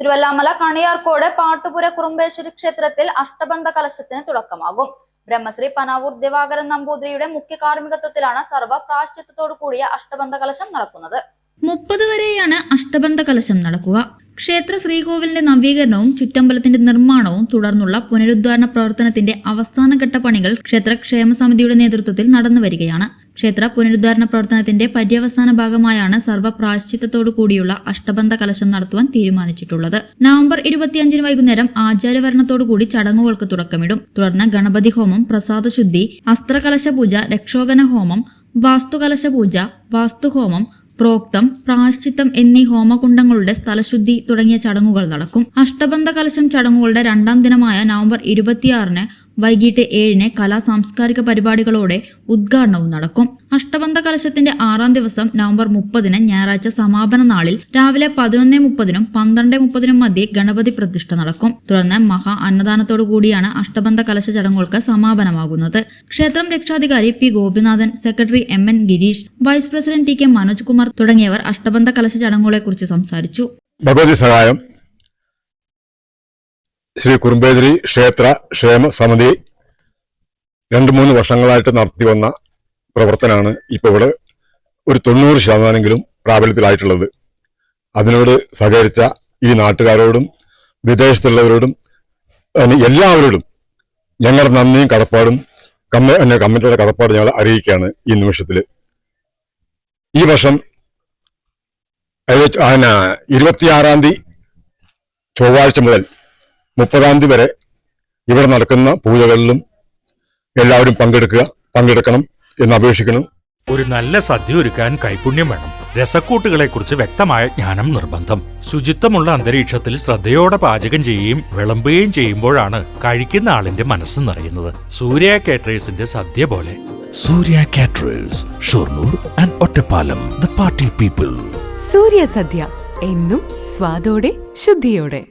തിരുവല്ലാമല കണിയാർക്കോട് പാട്ടുപുര കുറുമ്പേശ്വരി ക്ഷേത്രത്തിൽ അഷ്ടബന്ധ കലശത്തിന് തുടക്കമാകും. ബ്രഹ്മശ്രീ പനാവൂർ ദിവാകരൻ നമ്പൂതിരിയുടെ മുഖ്യ കാർമ്മികത്വത്തിലാണ് സർവ പ്രാശ്ചിത്വത്തോടു കൂടിയ അഷ്ടബന്ധ കലശം നടക്കുന്നത്. മുപ്പത് വരെയാണ് അഷ്ടബന്ധ കലശം നടക്കുക. ക്ഷേത്ര ശ്രീകോവിലിന്റെ നവീകരണവും ചുറ്റമ്പലത്തിന്റെ നിർമ്മാണവും തുടർന്നുള്ള പുനരുദ്ധാരണ പ്രവർത്തനത്തിന്റെ അവസാനഘട്ട പണികൾ ക്ഷേത്ര ക്ഷേമ സമിതിയുടെ നേതൃത്വത്തിൽ നടന്നു വരികയാണ് ക്ഷേത്ര പുനരുദ്ധാരണ പ്രവർത്തനത്തിന്റെ പര്യവസാന ഭാഗമായാണ് സർവ കൂടിയുള്ള അഷ്ടബന്ധ കലശം നടത്തുവാൻ തീരുമാനിച്ചിട്ടുള്ളത്. നവംബർ ഇരുപത്തിയഞ്ചിന് വൈകുന്നേരം ആചാര്യവരണത്തോടുകൂടി ചടങ്ങുകൾക്ക് തുടക്കമിടും. തുടർന്ന് ഗണപതി ഹോമം പ്രസാദശുദ്ധി അസ്ത്രകലശ പൂജ രക്ഷോഗന ഹോമം വാസ്തുകലശ പൂജ വാസ്തുഹോമം പ്രോക്തം പ്രാശ്ചിത്തം എന്നീ ഹോമകുണ്ടങ്ങളുടെ സ്ഥലശുദ്ധി തുടങ്ങിയ ചടങ്ങുകൾ നടക്കും. അഷ്ടബന്ധ കലശം ചടങ്ങുകളുടെ രണ്ടാം ദിനമായ നവംബർ ഇരുപത്തിയാറിന് വൈകിട്ട് ഏഴിന് കലാ സാംസ്കാരിക പരിപാടികളോടെ ഉദ്ഘാടനവും നടക്കും. അഷ്ടബന്ധ കലശത്തിന്റെ ആറാം ദിവസം നവംബർ മുപ്പതിന് ഞായറാഴ്ച സമാപന നാളിൽ രാവിലെ പതിനൊന്ന് മുപ്പതിനും പന്ത്രണ്ട് മുപ്പതിനും മധ്യേ ഗണപതി പ്രതിഷ്ഠ നടക്കും. തുടർന്ന് മഹാ അന്നദാനത്തോടു കൂടിയാണ് അഷ്ടബന്ധ കലശ ചടങ്ങുകൾക്ക് സമാപനമാകുന്നത്. ക്ഷേത്രം രക്ഷാധികാരി P Gopinathan secretary M N Gireesh vice president T K Manoj Kumar തുടങ്ങിയവർ അഷ്ടബന്ധ കലശ ചടങ്ങുകളെക്കുറിച്ച് സംസാരിച്ചു. ഭഗവതി സഹായം. ശ്രീ കുറുമ്പേതിരി ക്ഷേത്ര ക്ഷേമ സമിതി രണ്ട് മൂന്ന് വർഷങ്ങളായിട്ട് നടത്തി വന്ന പ്രവർത്തനമാണ് ഇപ്പോൾ ഇവിടെ ഒരു തൊണ്ണൂറ് ശതമാനമെങ്കിലും പ്രാബല്യത്തിലായിട്ടുള്ളത്. അതിനോട് സഹകരിച്ച ഈ നാട്ടുകാരോടും വിദേശത്തുള്ളവരോടും എല്ലാവരോടും ഞങ്ങളുടെ നന്ദിയും കടപ്പാടും കമ്മ കമ്മിറ്റിയുടെ കടപ്പാട് ഞങ്ങൾ അറിയിക്കുകയാണ് ഈ നിമിഷത്തിൽ ഈ വർഷം ഇരുപത്തിയാറാം തീയതി ചൊവ്വാഴ്ച മുതൽ മുപ്പതാം തീയതി വരെ ഇവിടെ നടക്കുന്ന പൂജകളിലും എല്ലാവരും പങ്കെടുക്കുക പങ്കെടുക്കണം എന്ന് അപേക്ഷിക്കണം ഒരു നല്ല സദ്യ ഒരുക്കാൻ കൈപുണ്യം വേണം. രസക്കൂട്ടുകളെക്കുറിച്ച് വ്യക്തമായ ജ്ഞാനം നിർബന്ധം. ശുചിത്വമുള്ള അന്തരീക്ഷത്തിൽ ശ്രദ്ധയോടെ പാചകം ചെയ്യുകയും വിളമ്പുകയും ചെയ്യുമ്പോഴാണ് കഴിക്കുന്ന ആളിന്റെ മനസ്സ് നിറയുന്നത്. സൂര്യ കാറ്ററേഴ്സിന്റെ സദ്യ പോലെ. Surya caterers Shoranur and Ottapalam the party people. Surya സദ്യ എന്നും സ്വാദോടെ ശുദ്ധിയോടെ.